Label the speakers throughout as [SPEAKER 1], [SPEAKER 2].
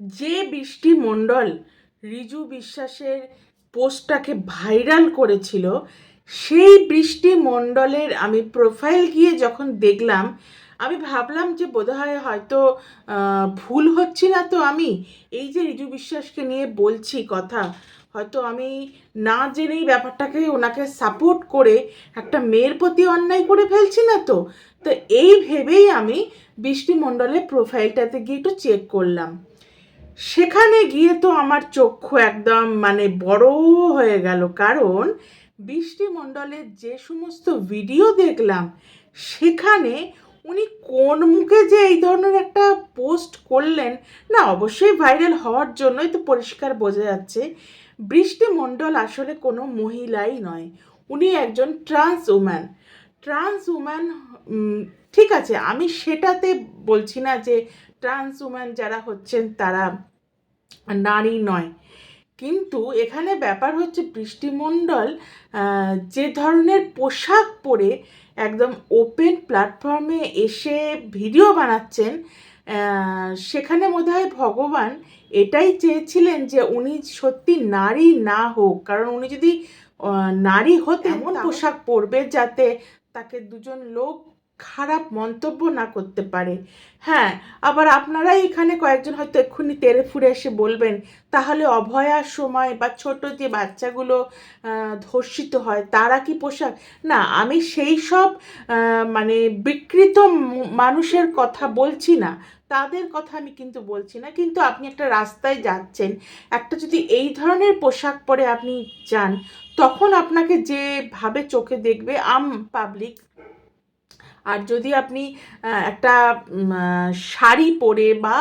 [SPEAKER 1] যে বৃষ্টি মণ্ডল রিজু বিশ্বাসের পোস্টটাকে ভাইরাল করেছিল, সেই বৃষ্টি মণ্ডলের আমি প্রোফাইল গিয়ে যখন দেখলাম, আমি ভাবলাম যে বোধহয় হয়তো ভুল হচ্ছি না তো আমি। এই যে রিজু বিশ্বাসকে নিয়ে বলছি কথা, হয়তো আমি না জেনেই ব্যাপারটাকে ওনাকে সাপোর্ট করে একটা মেয়ের প্রতি অন্যায় করে ফেলছি না তো। তো এই ভেবেই আমি বৃষ্টি মণ্ডলের প্রোফাইলটাতে গিয়ে একটু চেক করলাম। সেখানে গিয়ে তো আমার চক্ষু একদম মানে বড় হয়ে গেল, কারণ বৃষ্টিমণ্ডলের যে সমস্ত ভিডিও দেখলাম, সেখানে উনি কোন মুখে যে এই ধরনের একটা পোস্ট করলেন, না, অবশ্যই ভাইরাল হওয়ার জন্যই তো পরিষ্কার বোঝা যাচ্ছে, বৃষ্টিমণ্ডল আসলে কোনো মহিলাই নয়। উনি একজন ট্রান্স উম্যান ট্রান্স উম্যান ঠিক আছে আমি সেটাতে বলছি না যে ট্রান্স উম্যান যারা হচ্ছেন তারা নারী নয়। কিন্তু এখানে ব্যাপার হচ্ছে বৃষ্টিমণ্ডল যে ধরনের পোশাক পরে একদম ওপেন প্ল্যাটফর্মে এসে ভিডিও বানাচ্ছেন সেখানে বোধহয় ভগবান এটাই চেয়েছিলেন যে উনি সত্যি নারী না হোক। কারণ উনি যদি নারী হতেন এমন পোশাক পরবে যাতে তাকে দুজন লোক খারাপ মন্তব্য না করতে পারে। হ্যাঁ আবার আপনারাই এখানে কয়েকজন হয়তো এক্ষুনি তেড়ে ফুরে এসে বলবেন, তাহলে অভয়ার সময় বা ছোট যে বাচ্চাগুলো ধর্ষিত হয়, তারা কি পোশাক? না, আমি সেই সব মানে বিকৃত মানুষের কথা বলছি না। তাদের কথা আমি কিন্তু বলছি না, কিন্তু আপনি একটা রাস্তায় যাচ্ছেন, একটা যদি এই ধরনের পোশাক পরে আপনি যান তখন আপনাকে যেভাবে চোখে দেখবে আম পাবলিক আর যদি আপনি একটা শাড়ি পরে বা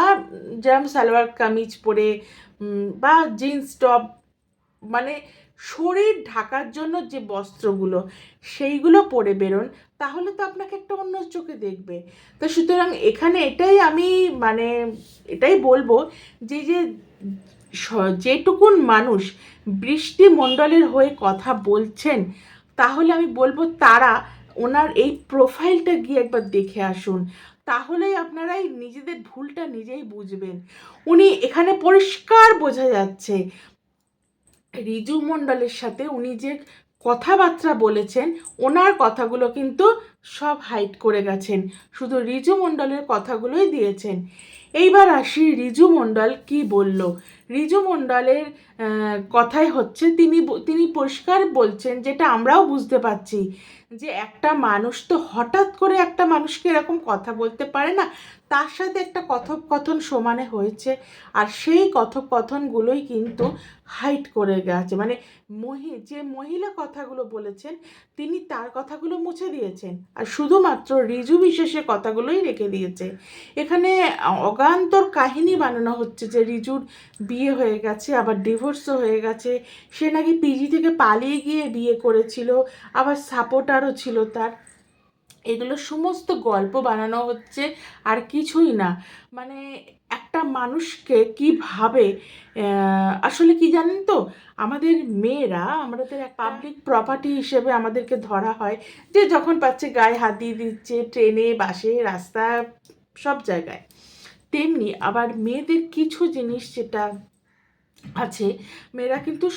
[SPEAKER 1] যেরকম সালোয়ার কামিজ পরে বা জিন্স টপ মানে শরীর ঢাকার জন্য যে বস্ত্রগুলো, সেইগুলো পরে বেরোন, তাহলে তো আপনাকে একটা অন্য চোখে দেখবে। তো সুতরাং এখানে এটাই আমি মানে এটাই বলব যে যে যেটুকুন মানুষ বৃষ্টিমণ্ডলের হয়ে কথা বলছেন, তাহলে আমি বলব তারা ওনার এই প্রোফাইলটা গিয়ে একবার দেখে আসুন। তাহলেই আপনারাই নিজেদের ভুলটা নিজেই বুঝবেন। উনি এখানে পরিষ্কার বোঝা যাচ্ছে। রিজু মণ্ডলের সাথে উনি যে কথাবার্তা বলেছেন, ওনার কথাগুলো কিন্তু সব হাইড করে গেছেন। শুধু রিজু মণ্ডলের কথাগুলোই দিয়েছেন। এইবার আসি রিজু মণ্ডল কি বলল। রিজু মণ্ডলের কথাই হচ্ছে তিনি তিনি পরিষ্কার বলছেন যেটা আমরাও বুঝতে পারছি, যে একটা মানুষ তো হঠাৎ করে একটা মানুষকে এরকম কথা বলতে পারে না, তার সাথে একটা কথোপকথন সমানে হয়েছে আর সেই কথোপকথনগুলোই কিন্তু হাইট করে গেছে। মানে মহি, যে মহিলা কথাগুলো বলেছেন, তিনি তার কথাগুলো মুছে দিয়েছেন আর শুধুমাত্র রিজু বিশেষের কথাগুলোই রেখে দিয়েছে। এখানে অগান্তর কাহিনী বানানো হচ্ছে যে রিজুর বিয়ে হয়ে গেছে আবার ডিভোর্সও হয়ে গেছে। সে নাকি পিজি থেকে পালিয়ে গিয়ে বিয়ে করেছিল আবার সাপোর্টারও ছিল তার। এগুলো সমস্ত গল্প বানানো হচ্ছে আর কিছুই না। মানে একটা মানুষকে কীভাবে আসলে কি জানেন তো? আমাদের মেয়েরা আমাদের পাবলিক প্রপার্টি হিসেবে আমাদেরকে ধরা হয় যে যখন পাচ্ছে গায়ে হাত দিয়ে দিচ্ছে ট্রেনে বাসে রাস্তা সব জায়গায়। তেমনি আবার মেয়েদের কিছু জিনিস যেটা আছে, মেয়েরা কিন্তু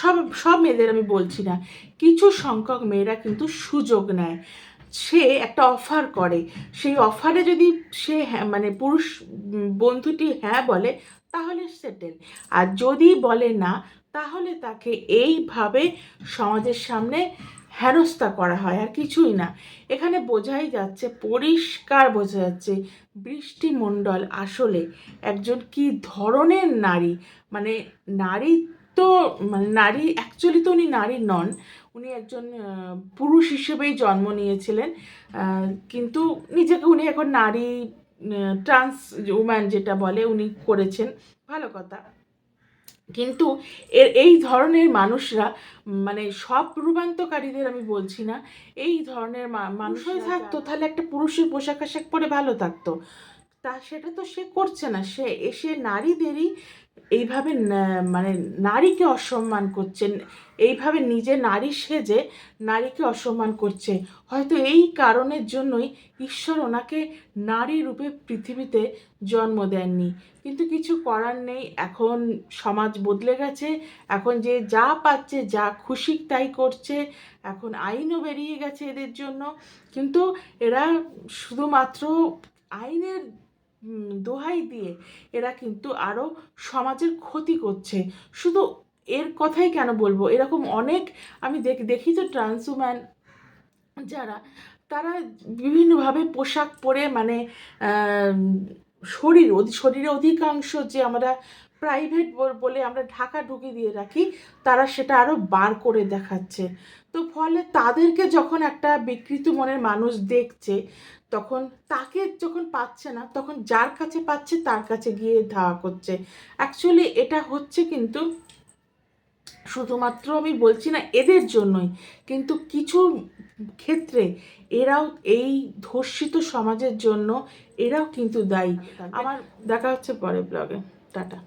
[SPEAKER 1] সব সব মেয়েদের আমি বলছি না, কিছু সংখ্যক মেয়েরা কিন্তু সুযোগ নেয়। সে একটা অফার করে। সেই অফারে যদি সে হ্যাঁ মানে পুরুষ বন্ধুটি হ্যাঁ বলে, তাহলে সেটেল আর যদি বলে না, তাহলে তাকে এইভাবে সমাজের সামনে হেনস্থা করা হয় আর কিছুই না। এখানে বোঝাই যাচ্ছে, পরিষ্কার বোঝা যাচ্ছে বৃষ্টি মণ্ডল আসলে একজন কি ধরনের নারী? মানে নারী তো মানে নারী অ্যাকচুয়ালি তো উনি নারী নন, উনি একজন পুরুষ হিসেবেই জন্ম নিয়েছিলেন কিন্তু নিজেকে উনি এখন নারী ট্রান্স উম্যান যেটা বলে উনি করেছেন। ভালো কথা। কিন্তু এর এই ধরনের মানুষরা মানে সব রূপান্তকারীদের আমি বলছি না এই ধরনের মা- মানুষ হয়ে থাকতো তাহলে একটা পুরুষের পোশাক আশাক পরে ভালো থাকতো। তা সেটা তো সে করছে না। সে এসে নারীদেরই এইভাবে মানে নারীকে অসম্মান করছেন এইভাবে নিজে নারী সেজে নারীকে অসম্মান করছে। হয়তো এই কারণের জন্যই ঈশ্বর ওনাকে নারী রূপে পৃথিবীতে জন্ম দেননি। কিন্তু কিছু করার নেই। এখন সমাজ বদলে গেছে। এখন যে যা পাচ্ছে, যা খুশি তাই করছে। এখন আইনও বেরিয়ে গেছে এদের জন্য। কিন্তু এরা শুধুমাত্র আইনের দোহাই দিয়ে এরা কিন্তু আরও সমাজের ক্ষতি করছে। শুধু এর কথাই কেন বলব? এরকম অনেক আমি দেখ, দেখি তো ট্রান্সউম্যান যারা, তারা বিভিন্নভাবে পোশাক পরে মানে শরীর শরীরে অধিকাংশ যে আমরা প্রাইভেট বলে আমরা ঢাকা ঢুকে দিয়ে রাখি, তারা সেটা আরও বার করে দেখাচ্ছে। তো ফলে তাদেরকে যখন একটা বিকৃত মনের মানুষ দেখছে তখন তাকে যখন পাচ্ছে না তখন যার কাছে পাচ্ছে তার কাছে গিয়ে ধাওয়া করছে। অ্যাকচুয়ালি এটা হচ্ছে কিন্তু শুধুমাত্র আমি বলছি না এদের জন্যই কিন্তু কিছু ক্ষেত্রে এরাও এই ধর্ষিত সমাজের জন্য এরাও কিন্তু দায়ী। আমার দেখা হচ্ছে পরে ব্লগে টাটা।